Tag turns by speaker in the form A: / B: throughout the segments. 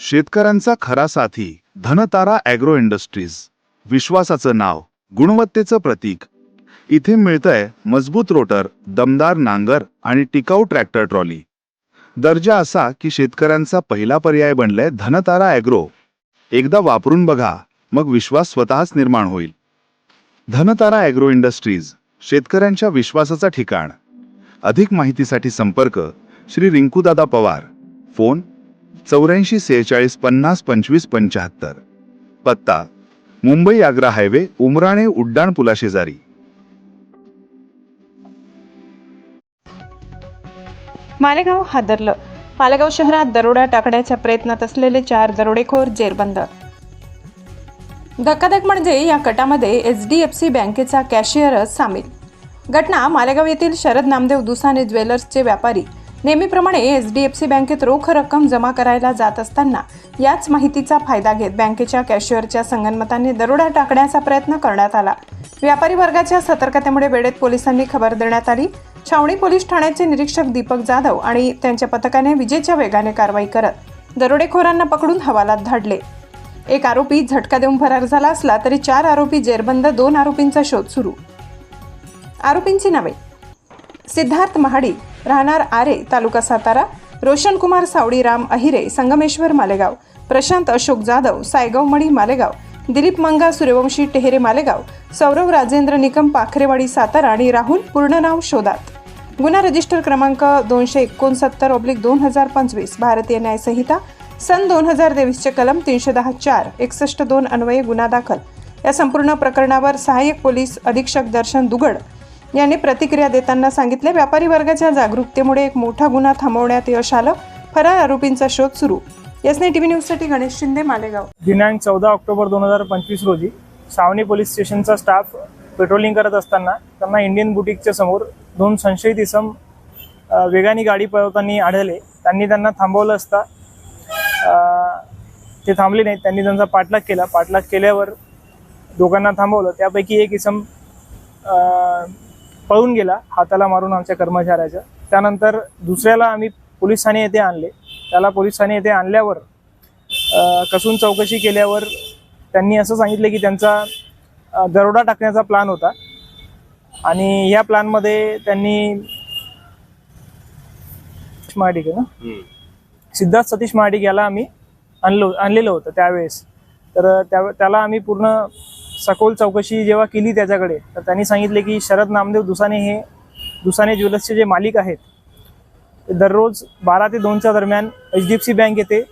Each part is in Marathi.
A: शेतकऱ्यांचा खरा साथी धनतारा ॲग्रो इंडस्ट्रीज. विश्वासाचं नाव गुणवत्तेचं प्रतीक. इथे मिळतंय मजबूत रोटर दमदार नांगर आणि टिकाऊ ट्रॅक्टर ट्रॉली. दर्जा असा की शेतकऱ्यांचा पहिला पर्याय बनलाय धनतारा ॲग्रो. एकदा वापरून बघा मग विश्वास स्वतःच निर्माण होईल. धनतारा ॲग्रो इंडस्ट्रीज शेतकऱ्यांच्या विश्वासाचं ठिकाण. अधिक माहितीसाठी संपर्क श्री रिंकूदादा पवार. फोन चौऱ्याऐंशी सेहेचाळीस पन्नास पंचवीस पंच्याहत्तर. पत्ता मुंबई आग्रा हायवे उमराणे उड्डाण पुलाशेजारी.
B: मालेगाव हादरलं. मालेगाव शहरात दरोडा टाकण्याच्या प्रयत्नात असलेले चार दरोडेखोर जेरबंद. धक्काधक म्हणजे या कटामध्ये एच डी एफ सी बँकेचा कॅशियरच सामील. घटना मालेगाव येथील शरद नामदेव दुसाने ज्वेलर्सचे व्यापारी नेहमीप्रमाणे एच डी एफ सी बँकेत रोख रक्कम जमा करायला जात असताना याच माहितीचा फायदा घेत बँकेच्या कॅशियरच्या संगनमताने दरोडा टाकण्याचा प्रयत्न करण्यात आला. व्यापारी वर्गाच्या सतर्कतेमुळे वेळेत पोलिसांनी खबर देण्यात आली. छावणी पोलीस ठाण्याचे निरीक्षक दीपक जाधव आणि त्यांच्या पथकाने विजेच्या वेगाने कारवाई करत दरोडेखोरांना पकडून हवालात धाडले. एक आरोपी झटका देऊन फरार झाला असला तरी चार आरोपी जेरबंद दोन आरोपींचा शोध सुरू. आरोपींची नावे सिद्धार्थ महाडी राहणार आरे तालुका सातारा रोशन कुमार सावडीराम अहिरे संगमेश्वर मालेगाव प्रशांत अशोक जाधव सायगाव मणी मालेगाव दिलीप मंगा सूर्यवंशी टेहरे मालेगाव सौरव राजेंद्र निकम पाखरेवाडी सातारा आणि राहुल पूर्णनाव शोधात. गुन्हा रजिस्टर क्रमांक दोनशे एकोणसत्तर ऑब्लिक दोन हजार पंचवीस भारतीय न्यायसंहिता सन दोन हजार तेवीसचे कलम तीनशे दहा चार एकसष्ट दोन अन्वये गुन्हा दाखल. या संपूर्ण प्रकरणावर सहाय्यक पोलीस अधीक्षक दर्शन दुगड यांनी प्रतिक्रिया देताना सांगितले व्यापारी वर्गाच्या जागरूकतेमुळे एक मोठा गुन्हा थांबवण्यात यश आलं. फरार आरोपींचा शोध सुरू. यासने टीव्ही न्यूजसाठी गणेश शिंदे मालेगाव.
C: दिनांक चौदा ऑक्टोबर दोन हजार पंचवीस रोजी सावनी पोलीस स्टेशनचा स्टाफ पेट्रोलिंग करत असताना त्यांना इंडियन बुटीकच्या समोर दोन संशयित इसम वेगाने गाडी पळवताना आढळले. त्यांनी त्यांना थांबवलं असता ते थांबले नाहीत. त्यांनी त्यांचा पाठलाग केला. पाठलाग केल्यावर दोघांना थांबवलं. त्यापैकी एक इसम पळून गेला हाताला मारून आमच्या कर्मचाऱ्याच्या. त्यानंतर दुसऱ्याला आम्ही पोलीस ठाणे येथे आणले. त्याला पोलीस ठाणे येथे आणल्यावर कसून चौकशी केल्यावर त्यांनी असं सांगितलं की त्यांचा दरोडा टाकण्याचा प्लान होता. आणि या प्लॅनमध्ये त्यांनी महाडिक आहे ना? सिद्धार्थ सतीश महाडिक याला आम्ही आणलो आणलेलं होतं त्यावेळेस. तर त्या त्याला आम्ही पूर्ण सखोल चौकशी जेव्हा केली त्याच्याकडे तर त्यांनी सांगितले की शरद नामदेव दुसाने हे दुसाने ज्वेलर्सचे जे मालिक आहेत ते दररोज बारा ते दोनच्या दरम्यान H D F C bank येथे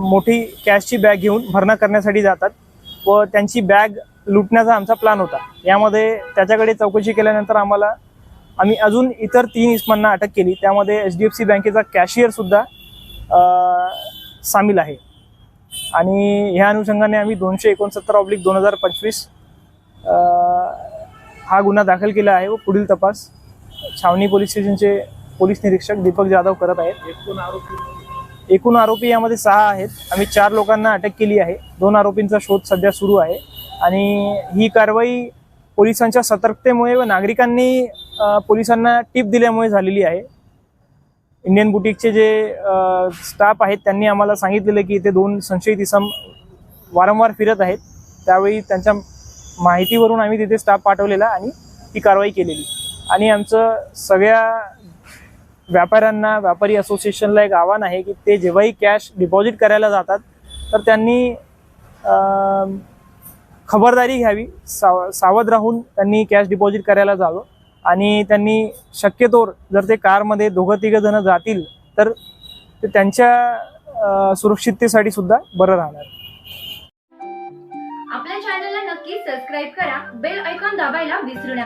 C: मोठी कॅशची बॅग घेऊन भरणा करण्यासाठी जातात व त्यांची बॅग लुटण्याचा आमचा प्लॅन होता. यामध्ये त्याच्याकडे चौकशी केल्यानंतर आम्हाला आम्ही अजून इतर तीन इस्मांना अटक केली. त्यामध्ये एच डी एफ सी बँकेचा कॅशियरसुद्धा सामील आहे. आणि ह्या अनुषंगाने आम्ही दोनशे एकोणसत्तर ऑब्लिक दोन हजार पंचवीस हा गुन्हा दाखल केला आहे व पुढील तपास छावणी पोलीस स्टेशनचे पोलीस निरीक्षक दीपक जाधव करत आहेत. एकूण आरोपी? एकूण आरोपी यामध्ये सहा आहेत. आम्ही चार लोकांना अटक केली आहे. दोन आरोपींचा शोध सध्या सुरू आहे. आणि ही कारवाई पोलिसांच्या सतर्कतेमुळे व नागरिकांनी पोलिसांना टीप दिल्यामुळे झालेली आहे. इंडियन बुटीकचे जे स्टाफ आहेत त्यांनी आम्हाला सांगितलेलं की इथे दोन संशयित इसम वारंवार फिरत आहेत. त्यावेळी त्यांच्या माहितीवरून आम्ही तिथे स्टाफ पाठवलेला आणि ती कारवाई केलेली. आणि आमचं सगळ्या व्यापाऱ्यांना व्यापारी असोसिएशनला एक आव्हान आहे की ते जेव्हाही कॅश डिपॉझिट करायला जातात तर त्यांनी खबरदारी घ्यावी साव सावध राहून त्यांनी कॅश डिपॉझिट करायला जावं. आणि त्यांनी शक्यतोवर जर ते कारमध्ये दोघं तिघं जण जातील तर ते त्यांच्या सुरक्षिततेसाठी सुद्धा बरं राहणार.
D: आपल्या चॅनलला नक्की सबस्क्राईब करा बेल ऐकॉन दाबायला विसरू नका.